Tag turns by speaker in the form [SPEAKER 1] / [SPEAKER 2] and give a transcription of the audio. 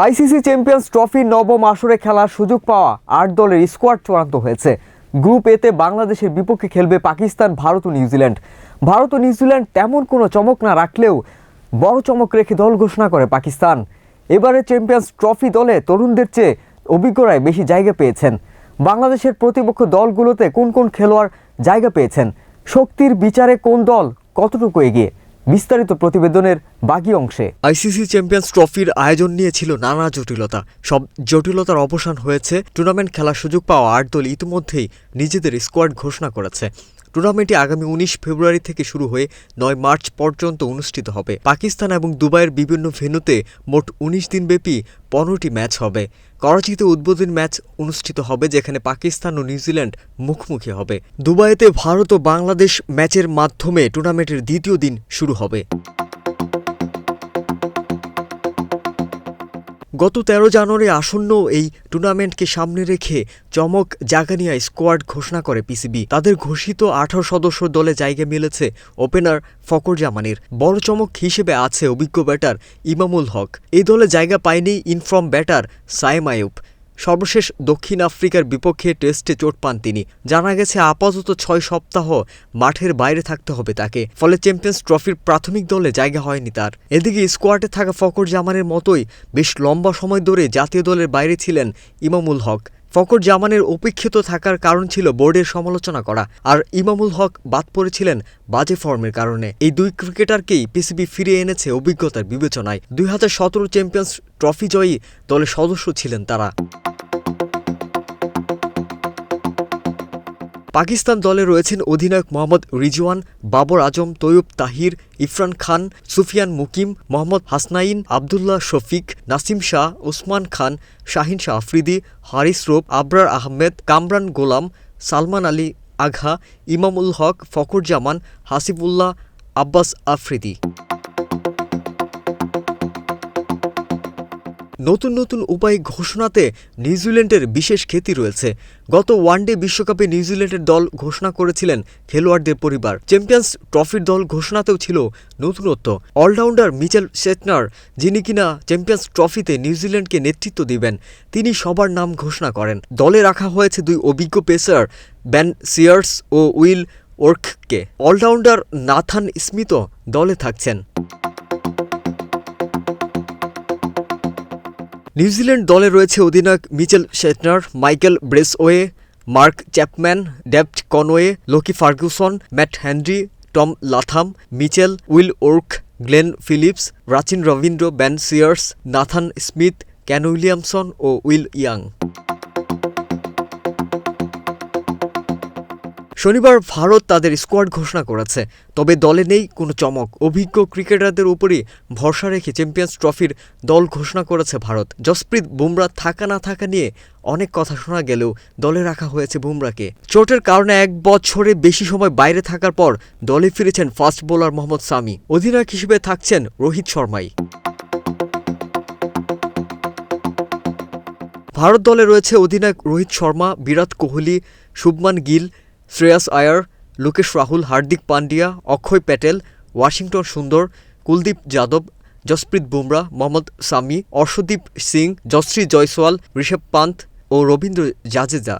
[SPEAKER 1] ICC champions trophy নবম আসরে খেলার সুযোগ পাওয়া আট দলের স্কোয়াড চূড়ান্ত হয়েছে। গ্রুপ এতে বাংলাদেশের বিপক্ষে খেলবে পাকিস্তান, ভারত ও নিউজিল্যান্ড। ভারত ও নিউজিল্যান্ড তেমন কোনো চমক না রাখলেও বড় চমক রেখে দল ঘোষণা করে পাকিস্তান। এবারে চ্যাম্পিয়ন্স ট্রফি দলে তরুণদের চেয়ে অভিজ্ঞরাই বেশি জায়গা পেয়েছেন। বাংলাদেশের প্রতিপক্ষ দলগুলোতে কোন কোন খেলোয়াড় জায়গা পেয়েছেন? শক্তির বিচারে কোন দল কতটুকু এগিয়ে? বিস্তারিত প্রতিবেদনের বাকি অংশে।
[SPEAKER 2] আইসিসি চ্যাম্পিয়ন্স ট্রফির আয়োজন নিয়ে ছিল নানা জটিলতা। সব জটিলতার অবসান হয়েছে, টুর্নামেন্ট খেলার সুযোগ পাওয়া আট দল ইতিমধ্যেই নিজেদের স্কোয়াড ঘোষণা করেছে। টুর্নামেন্টটি আগামী উনিশ ফেব্রুয়ারি থেকে শুরু হয়ে নয় মার্চ পর্যন্ত অনুষ্ঠিত হবে। পাকিস্তান এবং দুবাইয়ের বিভিন্ন ভেন্যুতে মোট উনিশ দিনব্যাপী পনেরোটি ম্যাচ হবে। করাচিতে উদ্বোধনী ম্যাচ অনুষ্ঠিত হবে, যেখানে পাকিস্তান ও নিউজিল্যান্ড মুখোমুখি হবে। দুবাইতে ভারত ও বাংলাদেশ ম্যাচের মাধ্যমে টুর্নামেন্টের দ্বিতীয় দিন শুরু হবে। গত তেরো জানুয়ারি আসন্ন এই টুর্নামেন্টকে সামনে রেখে চমক জাগানিয়া স্কোয়াড ঘোষণা করে পিসিবি। তাদের ঘোষিত আঠারো সদস্য দলে জায়গা মিলেছে ওপেনার ফকর জামানের। বড় চমক হিসেবে আছে অভিজ্ঞ ব্যাটার ইমামুল হক। এই দলে জায়গা পায়নি ইনফ্রম ব্যাটার সাইম আয়ুব সর্বশেষ দক্ষিণ আফ্রিকার বিপক্ষে টেস্টে চোট পান তিনি। জানা গেছে, আপাতত ছয় সপ্তাহ মাঠের বাইরে থাকতে হবে তাকে। ফলে চ্যাম্পিয়ন্স ট্রফির প্রাথমিক দলে জায়গা হয়নি তার। এদিকে স্কোয়াডে থাকা ফকর জামানের মতোই বেশ লম্বা সময় ধরে জাতীয় দলের বাইরে ছিলেন ইমামুল হক। ফকর জামানের উপেক্ষিত থাকার কারণ ছিল বোর্ডের সমালোচনা করা, আর ইমামুল হক বাদ পড়েছিলেন বাজে ফর্মের কারণে। এই দুই ক্রিকেটারকেই পিসিবি ফিরে এনেছে অভিজ্ঞতার বিবেচনায়। দুই হাজার সতেরো চ্যাম্পিয়ন্স ট্রফি জয়ী দলের সদস্য ছিলেন তারা। পাকিস্তান দলে রয়েছেন অধিনায়ক মোহাম্মদ রিজওয়ান, বাবর আজম, তৈয়ব তাহির, ইফরান খান, সুফিয়ান মুকিম, মোহাম্মদ হাসনাইন, আবদুল্লাহ শফিক, নাসিম শাহ, ওসমান খান, শাহিন শাহ আফ্রিদি, হারিস রোপ আবরার আহমেদ, কামরান গোলাম, সালমান আলী আঘা, ইমামুল হক ফখর জামান হাসিবুল্লাহ, আব্বাস আফ্রিদি। নতুন নতুন উপায় ঘোষণাতে নিউজিল্যান্ডের বিশেষ খ্যাতি রয়েছে। গত ওয়ানডে বিশ্বকাপে নিউজিল্যান্ডের দল ঘোষণা করেছিলেন খেলোয়াড়দের পরিবার। চ্যাম্পিয়ন্স ট্রফির দল ঘোষণাতেও ছিল নতুনত্ব। অলরাউন্ডার মিচেল শেটনার যিনি কিনা চ্যাম্পিয়ন্স ট্রফিতে নিউজিল্যান্ডকে নেতৃত্ব দিবেন, তিনি সবার নাম ঘোষণা করেন। দলে রাখা হয়েছে দুই অভিজ্ঞ পেসার, ব্যান সিয়ার্স ও উইল ওর্ককে। অলরাউন্ডার নাথান স্মিথও দলে থাকছেন। নিউজিল্যান্ড দলে রয়েছে অধিনায়ক Mitchell Santner, Michael Bracewell, Mark Chapman ডেপ্ট Conway, Lockie Ferguson, Matt Henry Tom Latham, Mitchell, Will O'Rourke, Glenn Phillips, Rachin Ravindra, Ben Sears, Nathan Smith, Kane Williamson O Will Young. শনিবার ভারত তাদের squad ঘোষণা করেছে। তবে দলে নেই কোনো চমক। অভিজ্ঞ ক্রিকেটারদের উপরই ভরসা রেখে চ্যাম্পিয়ন্স ট্রফির দল ঘোষণা করেছে ভারত। জসপ্রীত বুমরা থাকা না থাকা নিয়ে অনেক কথা শোনা গেলেও দলে রাখা হয়েছে বুমরাকে। চোটের কারণে এক বছরে বেশি সময় বাইরে থাকার পর দলে ফিরেছেন ফাস্ট বোলার মোহাম্মদ সামি। অধিনায়ক হিসেবে থাকছেন রোহিত শর্মাই। ভারত দলে রয়েছে অধিনায়ক রোহিত শর্মা, বিরাট কোহলি, শুভমান গিল শ্রেয়াস আয়ার, লোকেশ রাহুল, হার্দিক পান্ডিয়া অক্ষয় প্যাটেল, ওয়াশিংটন সুন্দর, কুলদীপ যাদব জসপ্রীত বুমরা, মোহাম্মদ সামি, অর্শদীপ সিং জশ্রী জয়সওয়াল, ঋষভ পান্ত ও রবীন্দ্র জাজেজা